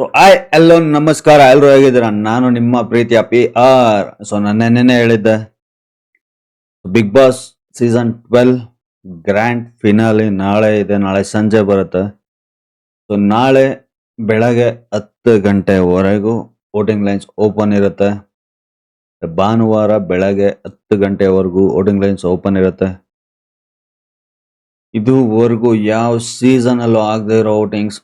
So ಆಯ್ ಎಲ್ಲೋ ನಮಸ್ಕಾರ ಎಲ್ಲರೂ ಹೇಗಿದ್ದೀರ? ನಾನು ನಿಮ್ಮ ಪ್ರೀತಿಯ ಪಿ ಆರ್. ಸೊ ನನ್ನ ನೆನ್ನೆ ಹೇಳಿದ್ದೆ. Bigg Boss season twelve grand finale ನಾಳೆ ಇದೆ. ನಾಳೆ ಸಂಜೆ ಬರುತ್ತೆ. ಸೊ ನಾಳೆ ಬೆಳಗ್ಗೆ ಹತ್ತು ಗಂಟೆವರೆಗೂ ವೋಟಿಂಗ್ ಲೈನ್ಸ್ ಓಪನ್ ಇರುತ್ತೆ. ಭಾನುವಾರ ಬೆಳಗ್ಗೆ ಹತ್ತು ಗಂಟೆವರೆಗೂ ವೋಟಿಂಗ್ ಲೈನ್ಸ್ ಓಪನ್ ಇರುತ್ತೆ. ಇದುವರೆಗೂ ಯಾವ ಸೀಸನ್ ಅಲ್ಲೂ ಆಗದೆ ಇರೋ ವೋಟಿಂಗ್ಸ್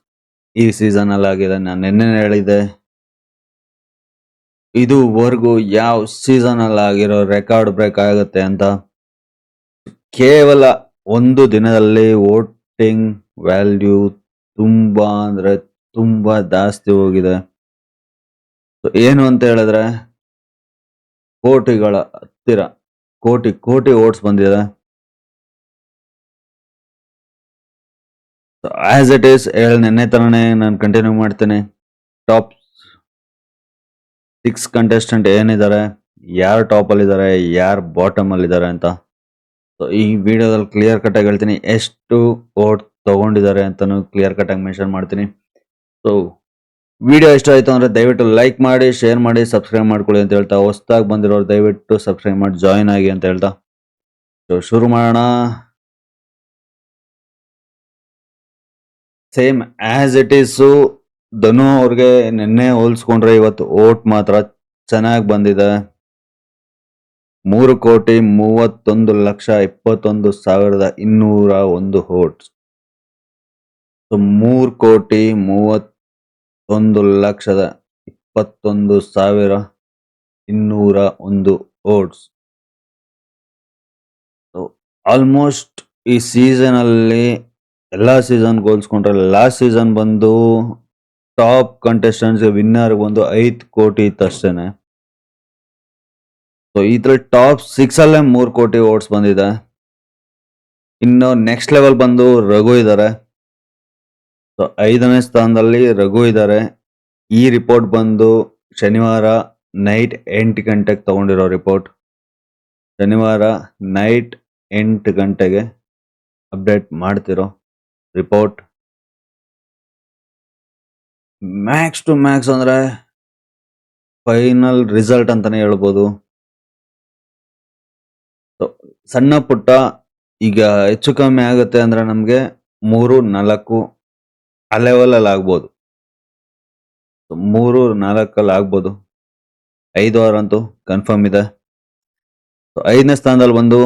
ಈ ಸೀಸನ್ ಅಲ್ಲಿ ಆಗಿದೆ. ನಾನು ನಿನ್ನೆ ಹೇಳಿದೆ ಇದುವರೆಗೂ ಯಾವ ಸೀಸನ್ ಅಲ್ಲಿ ಆಗಿರೋ ರೆಕಾರ್ಡ್ ಬ್ರೇಕ್ ಆಗುತ್ತೆ ಅಂತ. ಕೇವಲ ಒಂದು ದಿನದಲ್ಲಿ ವೋಟಿಂಗ್ ವ್ಯಾಲ್ಯೂ ತುಂಬಾ ಅಂದ್ರೆ ತುಂಬಾ ಜಾಸ್ತಿ ಹೋಗಿದೆ. ಏನು ಅಂತ ಹೇಳಿದ್ರೆ, ಕೋಟಿಗಳ ಹತ್ತಿರ, ಕೋಟಿ ಕೋಟಿ ಓಟ್ಸ್ ಬಂದಿದೆ. ಆಸ್ ಇಟ್ ಈಸ್ ಹೇಳಿ ನಿನ್ನೆ ತರನೇ ನಾನು ಕಂಟಿನ್ಯೂ ಮಾಡ್ತೇನೆ. ಟಾಪ್ ಸಿಕ್ಸ್ ಕಂಟೆಸ್ಟೆಂಟ್ ಏನಿದ್ದಾರೆ, ಯಾರು ಟಾಪ್ ಅಲ್ಲಿ ಇದ್ದಾರೆ ಯಾರು ಬಾಟಮ್ ಅಲ್ಲಿ ಇದ್ದಾರೆ ಅಂತ. ಸೊ ಈ ವಿಡಿಯೋದಲ್ಲಿ ಕ್ಲಿಯರ್ ಕಟ್ ಆಗಿ ಹೇಳ್ತೀನಿ, ಎಷ್ಟು ಓಟ್ ತೊಗೊಂಡಿದ್ದಾರೆ ಅಂತಾನು ಕ್ಲಿಯರ್ ಕಟ್ ಆಗಿ ಮೆನ್ಷನ್ ಮಾಡ್ತೀನಿ. ಸೊ ವಿಡಿಯೋ ಇಷ್ಟ ಆಯ್ತು ಅಂದ್ರೆ ದಯವಿಟ್ಟು ಲೈಕ್ ಮಾಡಿ ಶೇರ್ ಮಾಡಿ ಸಬ್ಸ್ಕ್ರೈಬ್ ಮಾಡ್ಕೊಳ್ಳಿ ಅಂತ ಹೇಳ್ತಾ, ಹೊಸ್ದಾಗಿ ಬಂದಿರೋರು ದಯವಿಟ್ಟು ಸಬ್ಸ್ಕ್ರೈಬ್ ಮಾಡಿ ಜಾಯಿನ್ ಆಗಿ ಅಂತ ಹೇಳ್ತಾ. ಸೊ ಶುರು ಮಾಡೋಣ. Same as it is Dhanu ಅವ್ರಿಗೆ ನಿನ್ನೆ ಹೋಲಿಸ್ಕೊಂಡ್ರೆ ಇವತ್ತು ಓಟ್ ಮಾತ್ರ ಚೆನ್ನಾಗಿ ಬಂದಿದೆ. ಮೂರು ಕೋಟಿ ಮೂವತ್ತೊಂದು ಲಕ್ಷ ಇಪ್ಪತ್ತೊಂದು ಸಾವಿರದ ಇನ್ನೂರ ಒಂದು ಓಟ್. ಮೂರು ಕೋಟಿ ಮೂವತ್ತೊಂದು ಲಕ್ಷದ ಇಪ್ಪತ್ತೊಂದು ಸಾವಿರ ಇನ್ನೂರ ಒಂದು ಓಟ್ಸ್. ಆಲ್ಮೋಸ್ಟ್ ಈ ಸೀಸನ್ ಅಲ್ಲಿ ಎಲ್ಲಾ ಸೀಸನ್ ಹೋಲಿಸ್ಕೊಂಡ್ರೆ ಲಾಸ್ಟ್ ಸೀಸನ್ ಬಂದು ಟಾಪ್ ಕಂಟೆಸ್ಟೆಂಟ್ಸ್ ವಿನ್ನರ್ ಬಂದು ಐದು ಕೋಟಿ ಇತ್ತು ಅಷ್ಟೇನೆ ಸೊ ಥರ ಟಾಪ್ ಸಿಕ್ಸ್ ಅಲ್ಲೇ ಮೂರ್ ಕೋಟಿ ಓಟ್ಸ್ ಬಂದಿದೆ. ಇನ್ನು ನೆಕ್ಸ್ಟ್ ಲೆವೆಲ್ ಬಂದು ರಘು ಇದ್ದಾರೆ ಸೊ ಐದನೇ ಸ್ಥಾನದಲ್ಲಿ ರಘು ಇದ್ದಾರೆ ಈ ರಿಪೋರ್ಟ್ ಬಂದು ಶನಿವಾರ ನೈಟ್ ಎಂಟು ಗಂಟೆಗೆ ತಗೊಂಡಿರೋ ರಿಪೋರ್ಟ್ ಶನಿವಾರ ನೈಟ್ ಎಂಟು ಗಂಟೆಗೆ ಅಪ್ಡೇಟ್ ಮಾಡ್ತಿರೋ. ರಿಪೋರ್ಟ್ ಮ್ಯಾಕ್ಸ್ ಟು ಮ್ಯಾಕ್ಸ್ ಅಂದ್ರೆ ಫೈನಲ್ ರಿಸಲ್ಟ್ ಅಂತಾನೆ ಹೇಳ್ಬೋದು. ಸಣ್ಣ ಪುಟ್ಟ ಈಗ ಹೆಚ್ಚು ಕಮ್ಮಿ ಆಗುತ್ತೆ ಅಂದ್ರೆ ನಮಗೆ ಮೂರು, ನಾಲ್ಕು ಆ ಲೆವೆಲಲ್ಲಿ ಆಗ್ಬೋದು. ಮೂರು ನಾಲ್ಕಲ್ಲಿ ಆಗ್ಬೋದು. ಐದು, ಆರು ಅಂತೂ ಕನ್ಫರ್ಮ್ ಇದೆ. ಐದನೇ ಸ್ಥಾನದಲ್ಲಿ ಬಂದು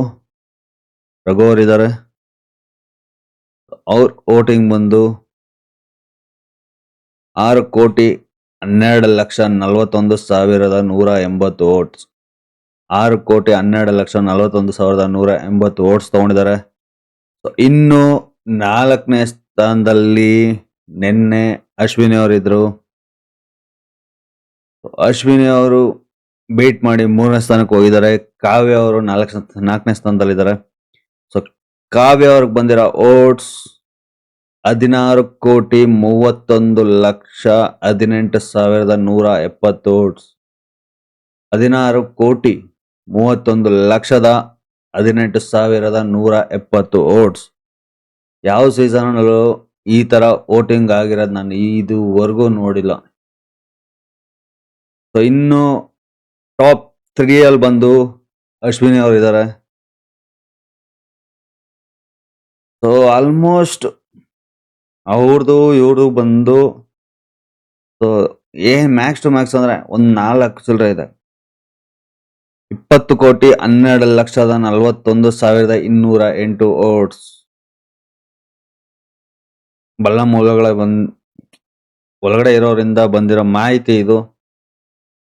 ರಘು ಅವ್ರು ಇದ್ದಾರೆ. ಅವ್ರ ವೋಟಿಂಗ್ ಬಂದು ಆರು ಕೋಟಿ ಹನ್ನೆರಡು ಲಕ್ಷ ನಲವತ್ತೊಂದು ಸಾವಿರದ ನೂರ ಎಂಬತ್ತು ಓಟ್ಸ್ ಆರು ಕೋಟಿ ಹನ್ನೆರಡು ಲಕ್ಷ ನಲವತ್ತೊಂದು ಸಾವಿರದ ನೂರ ಎಂಬತ್ತು ಓಟ್ಸ್ ತಗೊಂಡಿದ್ದಾರೆ. ಇನ್ನು ನಾಲ್ಕನೇ ಸ್ಥಾನದಲ್ಲಿ ನಿನ್ನೆ ಅಶ್ವಿನಿ ಅವರಿದ್ರು ಅಶ್ವಿನಿ ಅವರು ಬೀಟ್ ಮಾಡಿ ಮೂರನೇ ಸ್ಥಾನಕ್ಕೆ ಹೋಗಿದ್ದಾರೆ. ಕಾವ್ಯ ಅವರು ನಾಲ್ಕು ನಾಲ್ಕನೇ ಸ್ಥಾನದಲ್ಲಿದ್ದಾರೆ. ಸೊ ಕಾವ್ಯ ಅವ್ರಿಗೆ ಬಂದಿರೋ ಓಟ್ಸ್ ಹದಿನಾರು ಕೋಟಿ ಮೂವತ್ತೊಂದು ಲಕ್ಷ ಹದಿನೆಂಟು ಸಾವಿರದ ನೂರ ಎಪ್ಪತ್ತು ಹದಿನಾರು ಕೋಟಿ ಮೂವತ್ತೊಂದು ಲಕ್ಷದ ಹದಿನೆಂಟು ಸಾವಿರದ ನೂರ ಎಪ್ಪತ್ತು ಓಟ್ಸ್. ಯಾವ ಸೀಸನ್ ಅಲ್ಲೂ ಈ ಥರ ವೋಟಿಂಗ್ ಆಗಿರೋದು ನಾನು ಇದುವರೆಗೂ ನೋಡಿಲ್ಲ. ಸೊ ಇನ್ನು ಟಾಪ್ ತ್ರೀಯಲ್ಲಿ ಬಂದು ಅಶ್ವಿನಿ ಅವರು ಇದ್ದಾರೆ ಸೊ ಆಲ್ಮೋಸ್ಟ್ ಅವ್ರದ್ದು ಇವ್ರದ್ದು ಬಂದು ಏನ್ ಮ್ಯಾಕ್ಸ್ ಟು ಮ್ಯಾಕ್ಸ್ ಅಂದ್ರೆ ಒಂದ್ ನಾಲ್ಕು ಚಿಲ್ಲರೆ ಇದೆ. ಇಪ್ಪತ್ತು ಕೋಟಿ ಹನ್ನೆರಡು ಲಕ್ಷದ ನಲವತ್ತೊಂದು ಸಾವಿರದ ಇನ್ನೂರ ಎಂಟು ಓಟ್ಸ್. ಬಲ್ಲ ಮೂಲಗಳ ಬಂದ್, ಒಳಗಡೆ ಇರೋರಿಂದ ಬಂದಿರೋ ಮಾಹಿತಿ ಇದು.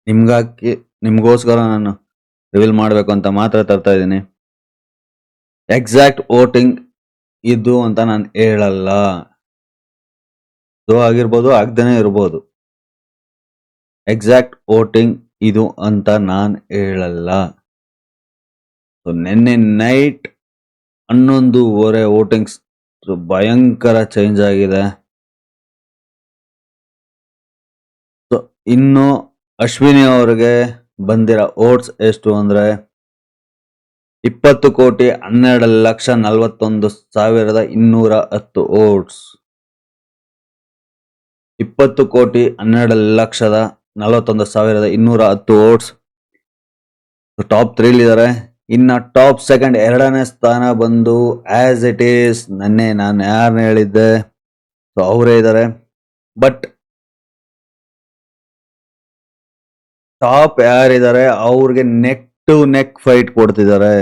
ನಿಮ್ಗಾಕಿ, ನಿಮ್ಗೋಸ್ಕರ ನಾನು ರಿವೀಲ್ ಮಾಡಬೇಕು ಅಂತ ಮಾತ್ರ ತರ್ತಾ ಇದ್ದೀನಿ. ಎಕ್ಸಾಕ್ಟ್ ವೋಟಿಂಗ್ ಇದು ಅಂತ ನಾನು ಹೇಳಲ್ಲ. ಆಗಿರ್ಬೋದು, ಆಗ್ದೇನೆ ಇರ್ಬೋದು. ಎಕ್ಸಾಕ್ಟ್ ವೋಟಿಂಗ್ ಇದು ಅಂತ ನಾನು ಹೇಳಲ್ಲ. ನಿನ್ನೆ ನೈಟ್ ಹನ್ನೊಂದೂವರೆ ವೋಟಿಂಗ್ಸ್ ಭಯಂಕರ ಚೇಂಜ್ ಆಗಿದೆ. ಇನ್ನು ಅಶ್ವಿನಿ ಅವರಿಗೆ ಬಂದಿರೋ ಓಟ್ಸ್ ಎಷ್ಟು ಅಂದ್ರೆ, ಇಪ್ಪತ್ತು ಕೋಟಿ ಹನ್ನೆರಡು ಲಕ್ಷ ನಲವತ್ತೊಂದು ಸಾವಿರದ ಇನ್ನೂರ ಹತ್ತು ಓಟ್ಸ್ ಇಪ್ಪತ್ತು ಕೋಟಿ ಹನ್ನೆರಡು ಲಕ್ಷದ ನಲವತ್ತೊಂದು ಸಾವಿರದ ಇನ್ನೂರ ಹತ್ತು ಓಟ್ಸ್ ಟಾಪ್ ತ್ರೀಲಿದ್ದಾರೆ. ಇನ್ನು ಟಾಪ್ ಸೆಕೆಂಡ್ ಎರಡನೇ ಸ್ಥಾನ ಬಂದು ಆ್ಯಸ್ ಇಟ್ ಈಸ್ ನನ್ನೆ ನಾನು ಯಾರನ್ನ ಹೇಳಿದ್ದೆ. ಸೊ ಅವರೇ ಇದ್ದಾರೆ. ಬಟ್ ಟಾಪ್ ಯಾರಿದ್ದಾರೆ? ಅವ್ರಿಗೆ ನೆಕ್ ಟು ನೆಕ್ ಫೈಟ್ ಕೊಡ್ತಿದ್ದಾರೆ.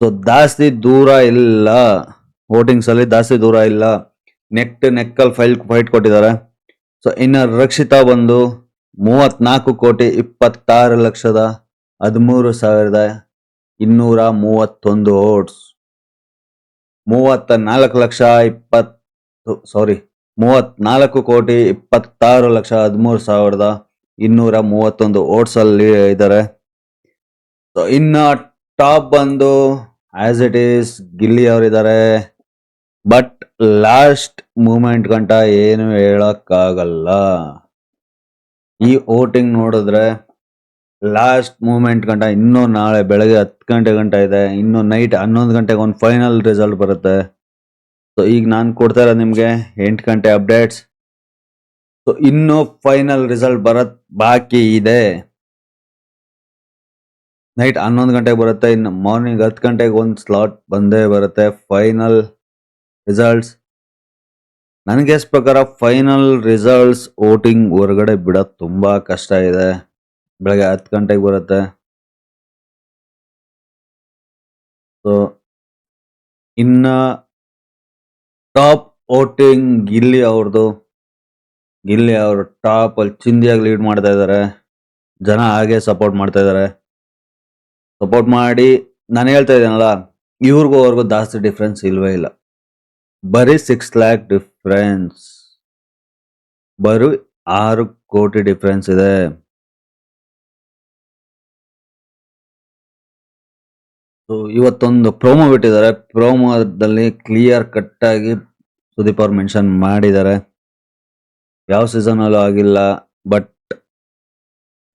ಸೊ ಜಾಸ್ತಿ ದೂರ ಇಲ್ಲ. ವೋಟಿಂಗ್ಸಲ್ಲಿ ಜಾಸ್ತಿ ದೂರ ಇಲ್ಲ. ನೆಕ್ ನೆಕ್ಕಲ್ ಫೈಲ್ ಫೈಟ್ ಕೊಟ್ಟಿದ್ದಾರೆ. ಸೊ ಇನ್ನು ರಕ್ಷಿತಾ ಬಂದು ಮೂವತ್ನಾಲ್ಕು ಕೋಟಿ ಇಪ್ಪತ್ತಾರು ಲಕ್ಷದ ಹದಿಮೂರು ಸಾವಿರದ ಇನ್ನೂರ ಮೂವತ್ತೊಂದು ಓಟ್ಸ್. ಮೂವತ್ತ ನಾಲ್ಕು ಲಕ್ಷ ಇಪ್ಪತ್ತು ಸಾರಿ ಮೂವತ್ನಾಲ್ಕು ಕೋಟಿ ಇಪ್ಪತ್ತಾರು ಲಕ್ಷ ಹದಿಮೂರು ಸಾವಿರದ ಇನ್ನೂರ ಮೂವತ್ತೊಂದು ಓಟ್ಸ್ ಅಲ್ಲಿ ಇದ್ದಾರೆ. ಸೊ ಇನ್ನ ಟಾಪ್ ಬಂದು ಆಸ್ ಇಟ್ ಈಸ್ ಗಿಲ್ಲಿ ಅವರಿದ್ದಾರೆ. ಬಟ್ ಲಾಸ್ಟ್ ಮೂಮೆಂಟ್ ಗಂಟ ಏನು ಹೇಳಕ್ಕಾಗಲ್ಲ. ಈ ವೋಟಿಂಗ್ ನೋಡಿದ್ರೆ ಲಾಸ್ಟ್ ಮೂಮೆಂಟ್ ಗಂಟ ಇನ್ನೂ ನಾಳೆ ಬೆಳಗ್ಗೆ ಹತ್ತು ಗಂಟೆ ಗಂಟ ಇದೆ. ಇನ್ನು ನೈಟ್ ಹನ್ನೊಂದು ಗಂಟೆಗೆ ಒಂದು ಫೈನಲ್ ರಿಸಲ್ಟ್ ಬರುತ್ತೆ. ಸೊ ಈಗ ನಾನು ಕೊಡ್ತಾ ಇರೋದು ನಿಮಗೆ ಎಂಟು ಗಂಟೆ ಅಪ್ಡೇಟ್ಸ್ ಸೊ ಇನ್ನು ಫೈನಲ್ ರಿಸಲ್ಟ್ ಬರತ್ ಬಾಕಿ ಇದೆ. ನೈಟ್ ಹನ್ನೊಂದು ಗಂಟೆಗೆ ಬರುತ್ತೆ. ಇನ್ನು ಮಾರ್ನಿಂಗ್ ಹತ್ತು ಗಂಟೆಗೆ ಒಂದು ಸ್ಲಾಟ್ ಬಂದೇ ಬರುತ್ತೆ. ಫೈನಲ್ ರಿಸಲ್ಟ್ಸ್ ನನಗೆ ಪ್ರಕಾರ ಫೈನಲ್ ರಿಸಲ್ಟ್ಸ್ ವೋಟಿಂಗ್ ಹೊರಗಡೆ ಬಿಡೋದು ತುಂಬ ಕಷ್ಟ ಇದೆ. ಬೆಳಗ್ಗೆ ಹತ್ತು ಗಂಟೆಗೆ ಬರುತ್ತೆ. ಸೊ ಇನ್ನ ಟಾಪ್ ವೋಟಿಂಗ್ ಗಿಲ್ಲಿ ಅವ್ರದ್ದು ಗಿಲ್ಲಿ ಅವರು ಅಲ್ಲಿ ಚಿಂದಿಯಾಗಿ ಲೀಡ್ ಮಾಡ್ತಾ ಇದ್ದಾರೆ ಜನ ಹಾಗೆ ಸಪೋರ್ಟ್ ಮಾಡ್ತಾ ಇದ್ದಾರೆ ಸಪೋರ್ಟ್ ಮಾಡಿ, ನಾನು ಹೇಳ್ತಾ ಇದ್ದೀನಲ್ಲ, ಇವ್ರಿಗೂ ಅವ್ರಿಗೂ ಜಾಸ್ತಿ ಡಿಫ್ರೆನ್ಸ್ ಇಲ್ವೇ ಇಲ್ಲ. ಬರೀ ಸಿಕ್ಸ್ ಲ್ಯಾಕ್ ಡಿಫ್ರೆನ್ಸ್ ಬರೀ ಆರು ಕೋಟಿ ಡಿಫ್ರೆನ್ಸ್ ಇದೆ. ಸೊ ಇವತ್ತೊಂದು ಪ್ರೋಮೋ ಬಿಟ್ಟಿದ್ದಾರೆ. ಪ್ರೋಮೋದಲ್ಲಿ ಕ್ಲಿಯರ್ ಕಟ್ ಆಗಿ ಸುದೀಪ್ ಅವ್ರು ಮೆನ್ಷನ್ ಮಾಡಿದ್ದಾರೆ. ಯಾವ ಸೀಸನ್ ಅಲ್ಲೂ ಆಗಿಲ್ಲ ಬಟ್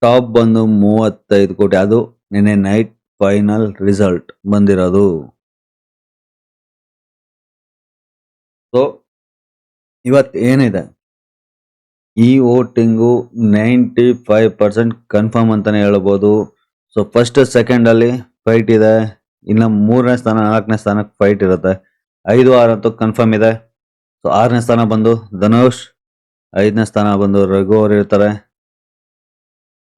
ಟಾಪ್ ಬಂದು ಮೂವತ್ತೈದು ಕೋಟಿ. ಅದು ನಿನ್ನೆ ನೈಟ್ ಫೈನಲ್ ರಿಸಲ್ಟ್ ಬಂದಿರೋದು. ಸೊ ಇವತ್ತು ಏನಿದೆ? ಈ voting ninety five percent confirm ಅಂತಾನೆ ಹೇಳ್ಬೋದು. ಸೊ ಫಸ್ಟ್ ಸೆಕೆಂಡ್ ಅಲ್ಲಿ ಫೈಟ್ ಇದೆ. ಇನ್ನು ಮೂರನೇ ಸ್ಥಾನ, ನಾಲ್ಕನೇ ಸ್ಥಾನಕ್ಕೆ ಫೈಟ್ ಇರುತ್ತೆ. ಐದು, ಆರು ಅಂತೂ ಕನ್ಫರ್ಮ್ ಇದೆ. ಸೊ ಆರನೇ ಸ್ಥಾನ ಬಂದು ಧನುಷ್, ಐದನೇ ಸ್ಥಾನ ಬಂದು ರಘು ಅವರು ಇರ್ತಾರೆ.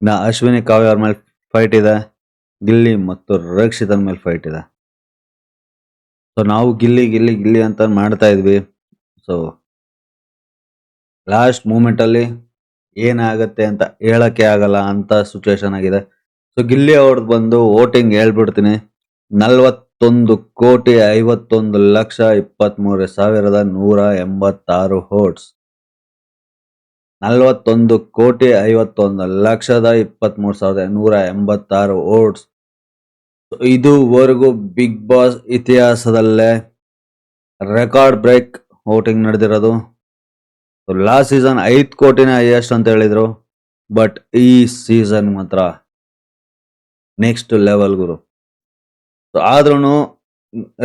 ಇನ್ನು ಅಶ್ವಿನಿ ಕಾವ್ಯ ಅವ್ರ ಮೇಲೆ ಫೈಟ್ ಇದೆ. ಗಿಲ್ಲಿ ಮತ್ತು ರಕ್ಷಿತನ ಮೇಲೆ ಫೈಟ್ ಇದೆ. ಸೊ ನಾವು ಗಿಲ್ಲಿ ಗಿಲ್ಲಿ ಗಿಲ್ಲಿ ಅಂತ ಮಾಡ್ತಾ ಇದ್ವಿ. ಸೊ ಲಾಸ್ಟ್ ಮೂಮೆಂಟ್ ಅಲ್ಲಿ ಏನಾಗತ್ತೆ ಅಂತ ಹೇಳಕ್ಕೆ ಆಗಲ್ಲ ಅಂತ ಸಿಚುವೇಶನ್ ಆಗಿದೆ. ಸೊ ಗಿಲ್ಲಿ ಅವ್ರದ್ದು ಬಂದು ವೋಟಿಂಗ್ ಹೇಳ್ಬಿಡ್ತೀನಿ. ನಲ್ವತ್ತೊಂದು ಕೋಟಿ ಐವತ್ತೊಂದು ಲಕ್ಷ ಇಪ್ಪತ್ಮೂರು ಸಾವಿರದ ನೂರ ಎಂಬತ್ತಾರು ಹೋಟ್ಸ್ ನಲ್ವತ್ತೊಂದು ಕೋಟಿ ಐವತ್ತೊಂದು ಲಕ್ಷದ ಇಪ್ಪತ್ಮೂರು ಸಾವಿರದ ನೂರ ಎಂಬತ್ತಾರು ಓಟ್ಸ್ ಇದುವರೆಗೂ ಬಿಗ್ ಬಾಸ್ ಇತಿಹಾಸದಲ್ಲೇ ರೆಕಾರ್ಡ್ ಬ್ರೇಕ್ ವೋಟಿಂಗ್ ನಡೆದಿರೋದು. ಲಾಸ್ಟ್ ಸೀಸನ್ ಐದು ಕೋಟಿನೇ ಹೈಯೆಸ್ಟ್ ಅಂತ ಹೇಳಿದ್ರು. ಬಟ್ ಈ ಸೀಸನ್ ಮಾತ್ರ ನೆಕ್ಸ್ಟ್ ಲೆವೆಲ್ ಗುರು. ಆದ್ರೂ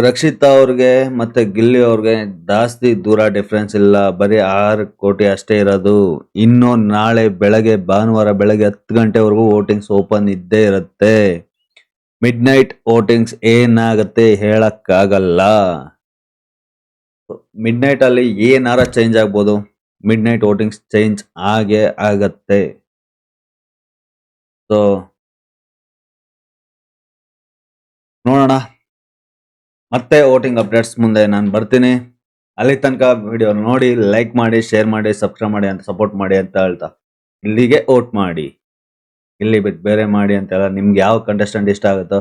ರಕ್ಷಿತಾ ಅವ್ರಿಗೆ ಮತ್ತೆ ಗಿಲ್ಲಿ ಅವ್ರಿಗೆ ಜಾಸ್ತಿ ದೂರ ಡಿಫ್ರೆನ್ಸ್ ಇಲ್ಲ. ಬರೀ ಆರು ಕೋಟಿ ಅಷ್ಟೇ ಇರೋದು. ಇನ್ನು ನಾಳೆ ಬೆಳಗ್ಗೆ ಭಾನುವಾರ ಬೆಳಗ್ಗೆ ಹತ್ತು ಗಂಟೆವರೆಗೂ ವೋಟಿಂಗ್ಸ್ ಓಪನ್ ಇದ್ದೇ ಇರುತ್ತೆ. ಮಿಡ್ ನೈಟ್ ವೋಟಿಂಗ್ಸ್ ಏನಾಗತ್ತೆ ಹೇಳಕ್ಕಾಗಲ್ಲ. ಮಿಡ್ ನೈಟ್ ಅಲ್ಲಿ ಏನಾರ ಚೇಂಜ್ ಆಗ್ಬೋದು. ಮಿಡ್ ನೈಟ್ ವೋಟಿಂಗ್ಸ್ ಚೇಂಜ್ ಆಗೇ ಆಗತ್ತೆ. ಸೊ ನೋಡೋಣ. ಮತ್ತೆ ವೋಟಿಂಗ್ ಅಪ್ಡೇಟ್ಸ್ ಮುಂದೆ ನಾನು ಬರ್ತೀನಿ. ಅಲ್ಲಿ ತನಕ ವಿಡಿಯೋ ನೋಡಿ ಲೈಕ್ ಮಾಡಿ ಶೇರ್ ಮಾಡಿ ಸಬ್ಸ್ಕ್ರೈಬ್ ಮಾಡಿ ಅಂತ ಸಪೋರ್ಟ್ ಮಾಡಿ ಅಂತ ಹೇಳ್ತಾ ಇಲ್ಲಿಗೆ ವೋಟ್ ಮಾಡಿ. ಇಲ್ಲಿ ಬಿಟ್ಟು ಬೇರೆ ಮಾಡಿ ಅಂತೆಲ್ಲ ನಿಮ್ಗೆ ಯಾವ ಕಂಟೆಸ್ಟೆಂಟ್ ಇಷ್ಟ ಆಗುತ್ತೋ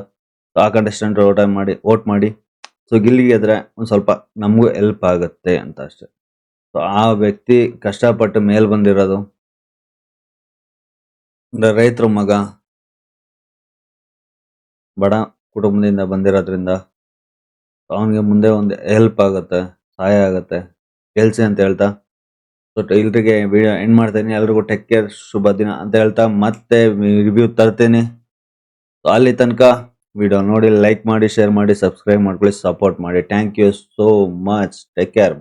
ಆ ಕಂಟೆಸ್ಟೆಂಟ್ ವೋಟ್ ಮಾಡಿ ವೋಟ್ ಮಾಡಿ. ಸೊ ಇದ್ರೆ ಒಂದು ಸ್ವಲ್ಪ ನಮಗೂ ಹೆಲ್ಪ್ ಆಗುತ್ತೆ ಅಂತ ಅಷ್ಟೇ. ಸೊ ಆ ವ್ಯಕ್ತಿ ಕಷ್ಟಪಟ್ಟು ಮೇಲ್ ಬಂದಿರೋದು, ಅಂದರೆ ರೈತರ ಮಗ, ಬಡ ಕುಟುಂಬದಿಂದ ಬಂದಿರೋದ್ರಿಂದ ಅವನಿಗೆ ಮುಂದೆ ಒಂದು ಹೆಲ್ಪ್ ಆಗುತ್ತೆ, ಸಹಾಯ ಆಗುತ್ತೆ. ಕೆಲಸ ಅಂತ ಹೇಳ್ತಾ ಸೊ ಎಲ್ರಿಗೆ ವಿಡಿಯೋ ಎಂಡ್ ಮಾಡ್ತೀನಿ. ಎಲ್ರಿಗೂ ಟೆಕ್ ಕೇರ್ ಶುಭ ದಿನ ಅಂತ ಹೇಳ್ತಾ ಮತ್ತೆ ರಿವ್ಯೂ ತರ್ತೀನಿ. ಸೊ ಅಲ್ಲಿ ತನಕ ವಿಡಿಯೋ ನೋಡಿ ಲೈಕ್ ಮಾಡಿ ಶೇರ್ ಮಾಡಿ ಸಬ್ಸ್ಕ್ರೈಬ್ ಮಾಡ್ಕೊಳ್ಳಿ ಸಪೋರ್ಟ್ ಮಾಡಿ. Thank you so much take care